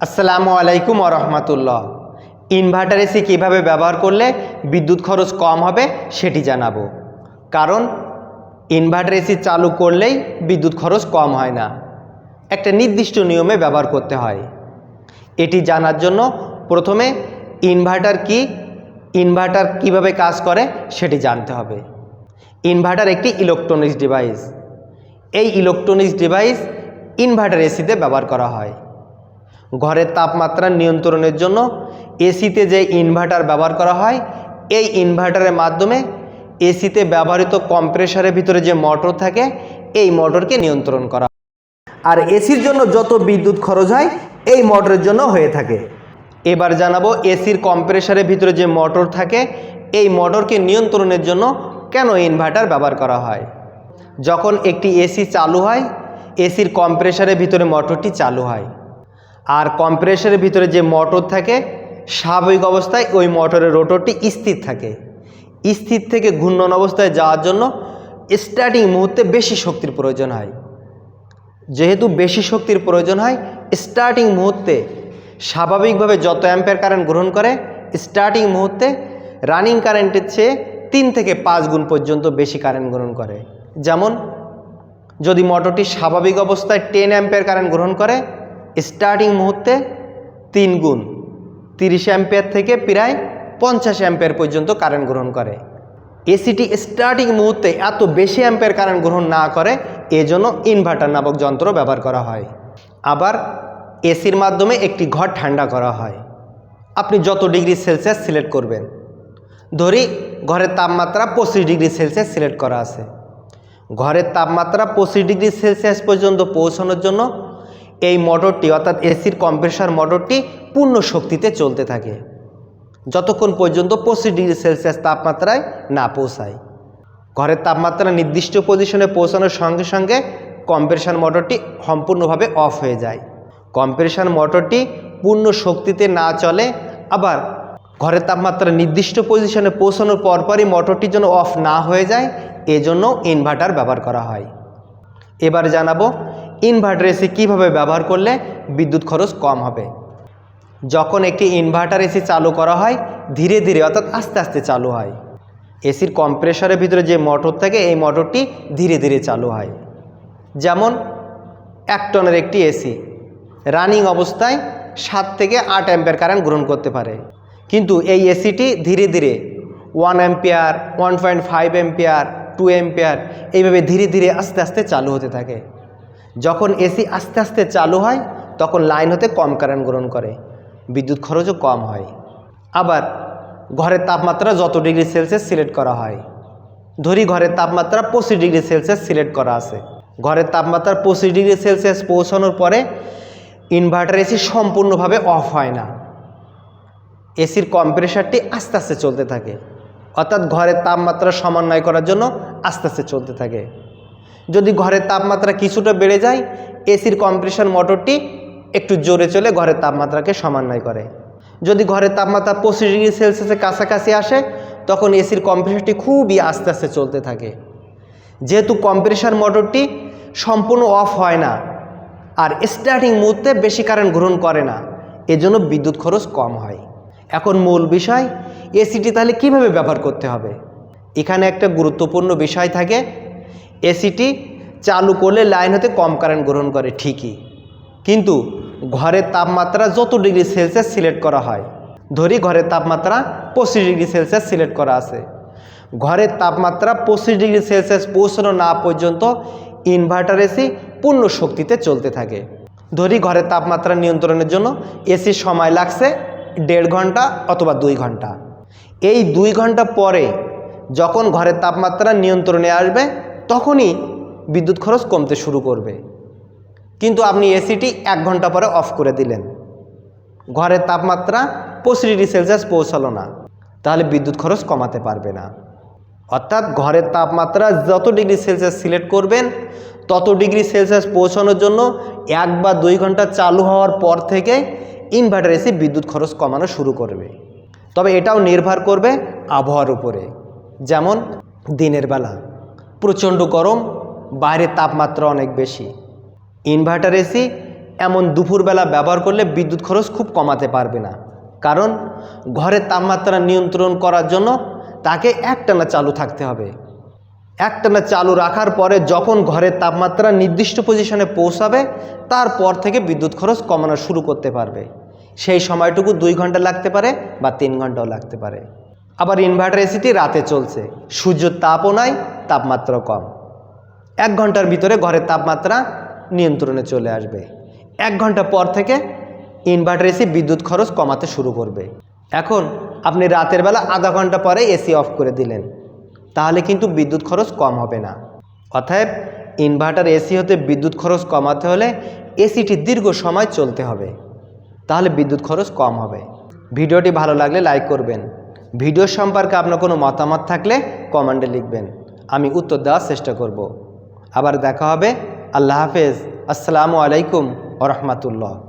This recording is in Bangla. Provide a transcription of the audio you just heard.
আসসালামু আলাইকুম রহমতুল্লাহ। ইনভার্টার এসি কীভাবে ব্যবহার করলে বিদ্যুৎ খরচ কম হবে সেটি জানাব। কারণ ইনভার্টার এসি চালু করলেই বিদ্যুৎ খরচ কম হয় না। একটা নির্দিষ্ট নিয়মে ব্যবহার করতে হয়। এটি জানার জন্য প্রথমে ইনভার্টার কি ইনভার্টার কীভাবে কাজ করে সেটি জানতে হবে। ইনভার্টার একটি ইলেকট্রনিক্স ডিভাইস এই ইলেকট্রনিক্স ডিভাইস ইনভার্টার এসিতে ব্যবহার করা হয়। ঘরের তাপমাত্রা নিয়ন্ত্রণের জন্য এসিতে যে ইনভার্টার ব্যবহার করা হয়, এই ইনভার্টারের মাধ্যমে এসিতে ব্যবহৃত কম্প্রেসারের ভিতরে যে মোটর থাকে, এই মোটরকে নিয়ন্ত্রণ করা। আর এসির জন্য যত বিদ্যুৎ খরচ হয়, এই মোটরের জন্য হয়ে থাকে। এবার জানাব এসির কম্প্রেসারের ভিতরে যে মোটর থাকে, এই মোটরকে নিয়ন্ত্রণের জন্য কেন ইনভার্টার ব্যবহার করা হয়? যখন একটি এসি চালু হয়, এসির কম্প্রেসারের ভিতরে মোটরটি চালু হয়। আর কম্প্রেসারের ভিতরে যে মোটর থাকে, স্বাভাবিক অবস্থায় ওই মোটরের রোটরটি স্থির থাকে। স্থির থেকে ঘূর্ণন অবস্থায় যাওয়ার জন্য স্টার্টিং মুহূর্তে বেশি শক্তির প্রয়োজন হয়। যেহেতু বেশি শক্তির প্রয়োজন হয় স্টার্টিং মুহূর্তে স্বাভাবিকভাবে যত অ্যাম্পের কারেন্ট গ্রহণ করে স্টার্টিং মুহূর্তে রানিং কারেন্টের চেয়ে তিন থেকে পাঁচ গুণ পর্যন্ত বেশি কারেন্ট গ্রহণ করে। যেমন, যদি মোটরটি স্বাভাবিক অবস্থায় টেন অ্যাম্পের কারেন্ট গ্রহণ করে স্টার্টিং মুহূর্তে তিন গুণ। তিরিশ অ্যাম্পেয়ার থেকে প্রায় পঞ্চাশ অ্যাম্পেয়ার পর্যন্ত কারেন্ট গ্রহণ করে। এসিটি স্টার্টিং মুহূর্তে এত বেশি অ্যাম্পের কারেন্ট গ্রহণ না করে, এজন্য ইনভার্টার নামক যন্ত্র ব্যবহার করা হয়। আবার এসির মাধ্যমে একটি ঘর ঠান্ডা করা হয়। আপনি যত ডিগ্রি সেলসিয়াস সিলেক্ট করবেন। ধরি ঘরের তাপমাত্রা পঁচিশ ডিগ্রি সেলসিয়াস সিলেক্ট করা আছে। ঘরের তাপমাত্রা পঁচিশ ডিগ্রি সেলসিয়াস পর্যন্ত পৌঁছানোর জন্য এই মোটরটি, অর্থাৎ এসির কম্প্রেসার মোটরটি পূর্ণ শক্তিতে চলতে থাকে। যতক্ষণ পর্যন্ত পঁচিশ ডিগ্রি সেলসিয়াস তাপমাত্রায় না পৌঁছায়। ঘরের তাপমাত্রা নির্দিষ্ট পজিশনে পৌঁছানোর সঙ্গে সঙ্গে কম্প্রেসার মোটরটি সম্পূর্ণভাবে অফ হয়ে যায়। কম্প্রেসার মোটরটি পূর্ণ শক্তিতে না চলে, আবার ঘরের তাপমাত্রা নির্দিষ্ট পজিশনে পৌঁছানোর পরপরই মোটরটি যেন অফ না হয়ে যায়, এজন্য ইনভার্টার ব্যবহার করা হয়। এবার জানাব ইনভার্টার এসি কীভাবে ব্যবহার করলে বিদ্যুৎ খরচ কম হবে? যখন একটি ইনভার্টার এসি চালু করা হয়, ধীরে ধীরে অর্থাৎ আস্তে আস্তে চালু হয়। এসির কম্প্রেসারের ভিতরে যে মোটর থাকে, এই মোটরটি ধীরে ধীরে চালু হয়। যেমন, এক টনের একটি এসি রানিং অবস্থায় সাত থেকে আট অ্যাম্পের কারেন্ট গ্রহণ করতে পারে। কিন্তু এই এসিটি ধীরে ধীরে one ampere, one point five ampere, two ampere, এইভাবে ধীরে ধীরে আস্তে আস্তে চালু হতে থাকে। যখন এসি আস্তে আস্তে চালু হয়, তখন লাইন হতে কম কারেন্ট গ্রহণ করে, বিদ্যুৎ খরচও কম হয়। আবার ঘরের তাপমাত্রা যত ডিগ্রি সেলসিয়াস সিলেক্ট করা হয়, ধরি ঘরের তাপমাত্রা পঁচিশ ডিগ্রি সেলসিয়াস সিলেক্ট করা আছে। ঘরের তাপমাত্রা পঁচিশ ডিগ্রি সেলসিয়াস পৌঁছানোর পরে ইনভার্টার এসি সম্পূর্ণভাবে অফ হয় না। এসির কম্প্রেসারটি আস্তে আস্তে চলতে থাকে, অর্থাৎ ঘরের তাপমাত্রা সমন্বয় করার জন্য আস্তে আস্তে চলতে থাকে। যদি ঘরের তাপমাত্রা কিছুটা বেড়ে যায়, এসির কম্প্রেশন মোটরটি একটু জোরে চলে ঘরের তাপমাত্রাকে সমন্বয় করে। যদি ঘরের তাপমাত্রা পঁচিশ ডিগ্রি সেলসিয়াসের কাছাকাছি আসে, তখন এসির কম্প্রেসারটি খুবই আস্তে আস্তে চলতে থাকে। যেহেতু কম্প্রেশন মোটরটি সম্পূর্ণ অফ হয় না আর স্টার্টিং মুহূর্তে বেশি কারেন্ট গ্রহণ করে না, এজন্য বিদ্যুৎ খরচ কম হয়। এখন মূল বিষয়, এসিটি তাহলে কীভাবে ব্যবহার করতে হবে? এখানে একটা গুরুত্বপূর্ণ বিষয় থাকে এসিটি চালু করলে লাইন হতে কম কারেন্ট গ্রহণ করে, ঠিকই। কিন্তু ঘরের তাপমাত্রা যত ডিগ্রি সেলসিয়াস সিলেক্ট করা হয়, ধরি ঘরের তাপমাত্রা পঁচিশ ডিগ্রি সেলসিয়াস সিলেক্ট করা আছে। ঘরের তাপমাত্রা পঁচিশ ডিগ্রি সেলসিয়াস পৌঁছানো না পর্যন্ত ইনভার্টার এসি পূর্ণ শক্তিতে চলতে থাকে। ধরি ঘরের তাপমাত্রা নিয়ন্ত্রণের জন্য এসির সময় লাগছে দেড় ঘণ্টা অথবা দুই ঘণ্টা। এই দুই ঘণ্টা পরে যখন ঘরের তাপমাত্রা নিয়ন্ত্রণে আসবে তখনই বিদ্যুৎ খরচ কমতে শুরু করবে। কিন্তু আপনি এসিটি এক ঘণ্টা পরে অফ করে দিলেন। ঘরের তাপমাত্রা পঁচিশ ডিগ্রি সেলসিয়াস পৌঁছালো না। তাহলে বিদ্যুৎ খরচ কমাতে পারবে না। অর্থাৎ ঘরের তাপমাত্রা যত ডিগ্রি সেলসিয়াস সিলেক্ট করবেন, তত ডিগ্রি সেলসিয়াস পৌঁছানোর জন্য এক বা দুই ঘণ্টা চালু হওয়ার পর থেকে ইনভার্টার এসি বিদ্যুৎ খরচ কমানো শুরু করবে। তবে এটাও নির্ভর করবে আবহাওয়ার উপরে। যেমন দিনের বেলা। প্রচণ্ড গরম বাইরের তাপমাত্রা অনেক বেশি। ইনভার্টার এসি এমন দুপুরবেলা ব্যবহার করলে বিদ্যুৎ খরচ খুব কমাতে পারবে না। কারণ ঘরের তাপমাত্রা নিয়ন্ত্রণ করার জন্য তাকে একটানা চালু থাকতে হবে। একটানা চালু রাখার পরে যখন ঘরের তাপমাত্রা নির্দিষ্ট পজিশনে পৌঁছাবে, তারপর থেকে বিদ্যুৎ খরচ কমানো শুরু করতে পারবে। সেই সময়টুকু দুই ঘণ্টা লাগতে পারে বা তিন ঘন্টাও লাগতে পারে। আবার ইনভার্টার এসিটি রাতে চলছে। সূর্যের তাপও নাই তাপমাত্রা কম। এক ঘণ্টার ভিতরে ঘরের তাপমাত্রা নিয়ন্ত্রণে চলে আসবে। এক ঘণ্টা পর থেকে ইনভার্টার এসি বিদ্যুৎ খরচ কমাতে শুরু করবে। এখন আপনি রাতের বেলা আধা ঘণ্টা পরে এসি অফ করে দিলেন, তাহলে কিন্তু বিদ্যুৎ খরচ কম হবে না। অতএব ইনভার্টার এসি হতে বিদ্যুৎ খরচ কমাতে হলে এসিটি দীর্ঘ সময় চলতে হবে, তাহলে বিদ্যুৎ খরচ কম হবে। ভিডিওটি ভালো লাগলে লাইক করবেন। ভিডিও সম্পর্কে আপনার কোনো মতামত থাকলে কমেন্টে লিখবেন। আমি উত্তর দেওয়ার চেষ্টা করব। আবার দেখা হবে। আল্লাহ হাফেজ। আসসালামু আলাইকুম ওরহমতুল্লাহ